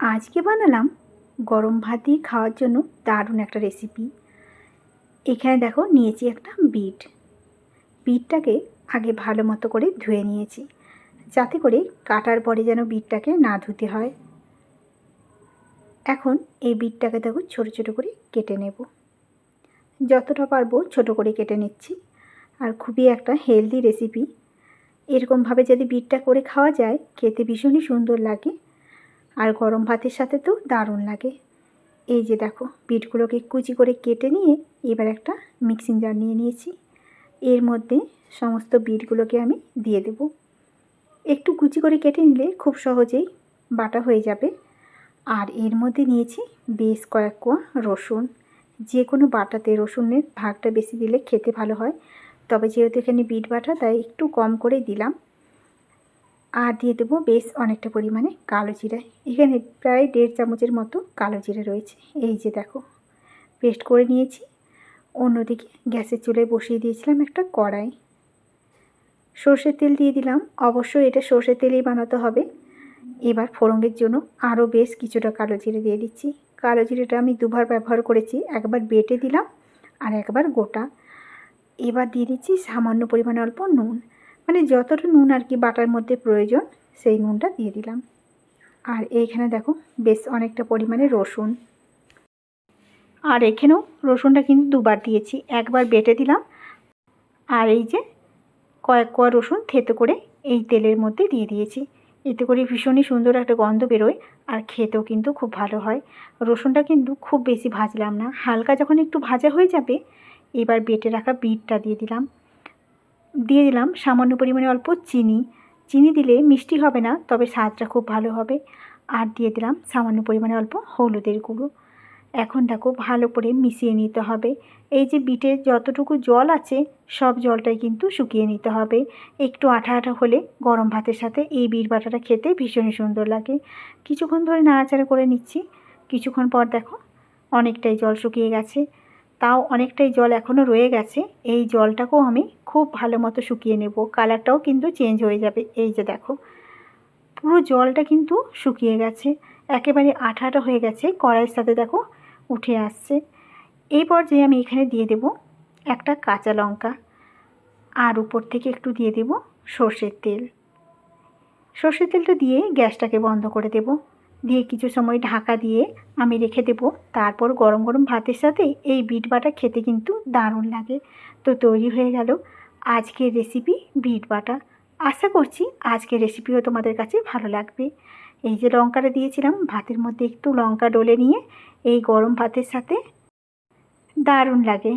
আজকে বানালাম গরম ভাত দিয়ে খাওয়ার জন্য দারুণ একটা রেসিপি এখানে দেখো নিয়েছি একটা বিট। বিটটাকে আগে ভালো মতো করে ধুয়ে নিয়েছি, যাতে করে কাটার পরে যেন বিটটাকে না ধুতে হয়। এখন এই বিটটাকে দেখো ছোটো ছোটো করে কেটে নেব। যতটা পারব ছোটো করে কেটে নিচ্ছি। আর খুবই একটা হেলদি রেসিপি এরকমভাবে যদি বিটটা করে খাওয়া যায়, খেতে ভীষণই সুন্দর লাগে। আর গরম ভাতের সাথে তো দারুণ লাগে। এই যে দেখো বিটগুলোকে কুচি করে কেটে নিয়ে এবার একটা মিক্সিং জার নিয়ে নিয়েছি। এর মধ্যে সমস্ত বিটগুলোকে আমি দিয়ে দেব। একটু কুচি করে কেটে নিলে খুব সহজেই বাটা হয়ে যাবে। আর এর মধ্যে নিয়েছি বেশ কয়েক কোয়া রসুন। যে কোনো বাটাতে রসুনের ভাগটা বেশি দিলে খেতে ভালো হয়। তবে যেহেতু এখানে বিট বাটা, তাই একটু কম করে দিলাম। আর দিয়ে দেবো বেশ অনেকটা পরিমাণে কালো জিরা। এখানে প্রায় দেড় চামচের মতো কালো জিরা রয়েছে। এই যে দেখো, পেস্ট করে নিয়েছি। অন্যদিকে গ্যাসের চুলায় বসিয়ে দিয়েছিলাম একটা কড়াই। সর্ষের তেল দিয়ে দিলাম। অবশ্যই এটা সর্ষের তেলেই বানাতে হবে। এবার ফোড়নের জন্য আরও বেশ কিছুটা কালো জিরে দিয়ে দিচ্ছি। কালো জিরেটা আমি দুবার ব্যবহার করেছি। একবার বেটে দিলাম আর একবার গোটা। এবার দিয়ে দিচ্ছি সামান্য পরিমাণে অল্প নুন। মানে যতটা নুন আর কি বাটার মধ্যে প্রয়োজন, সেই নুনটা দিয়ে দিলাম। আর এইখানে দেখো বেশ অনেকটা পরিমাণে রসুন। আর এখানেও রসুনটা কিন্তু দুবার দিয়েছি, একবার বেটে দিলাম। আর এই যে কয়েক কোয়া রসুন থেতো করে এই তেলের মধ্যে দিয়ে দিয়েছি। এতে করে ভীষণই সুন্দর একটা গন্ধ বেরোয় আর খেতেও কিন্তু খুব ভালো হয়। রসুনটা কিন্তু খুব বেশি ভাজলাম না, হালকা যখন একটু ভাজা হয়ে যাবে, এবার বেটে রাখা বিটটা দিয়ে দিলাম। দিয়ে দিলাম সামান্য পরিমাণে অল্প চিনি। চিনি দিলে মিষ্টি হবে না, তবে স্বাদটা খুব ভালো হবে। আর দিয়ে দিলাম সামান্য পরিমাণে অল্প হলুদের গুঁড়ো। এখন দেখো ভালো করে মিশিয়ে নিতে হবে। এই যে বিটে যতটুকু জল আছে, সব জলটাই কিন্তু শুকিয়ে নিতে হবে। একটু আঠা আঠা হলে গরম ভাতের সাথে এই বিট বাটাটা খেতে ভীষণই সুন্দর লাগে। কিছুক্ষণ ধরে নাড়াচাড়া করে নিচ্ছি। কিছুক্ষণ পর দেখো অনেকটাই জল শুকিয়ে গেছে। তাও অনেকটাই জল এখনও রয়ে গেছে। এই জলটাকেও আমি খুব ভালো মতো শুকিয়ে নেব। কালারটাও কিন্তু চেঞ্জ হয়ে যাবে। এই যে দেখো, পুরো জলটা কিন্তু শুকিয়ে গেছে। একেবারে আঠা আঠা হয়ে গেছে। কড়াইয়ের সাথে দেখো উঠে আসছে। এই পর্যায়ে আমি এখানে দিয়ে দেব একটা কাঁচা লঙ্কা। আর উপর থেকে একটু দিয়ে দেব সর্ষের তেল। সর্ষের তেলটা দিয়ে গ্যাসটাকে বন্ধ করে দেব। দিয়ে কিছু সময় ঢাকা দিয়ে আমি রেখে দেব। তারপর গরম গরম ভাতের সাথে এই বিট বাটা খেতে কিন্তু দারুণ লাগে। তো তৈরি হয়ে গেল আজকের রেসিপি বিট বাটা। আশা করছি আজকের রেসিপিও তোমাদের কাছে ভালো লাগবে। এই যে লঙ্কাটা দিয়েছিলাম, ভাতের মধ্যে একটু লঙ্কা ডলে নিয়ে এই গরম ভাতের সাথে দারুণ লাগে।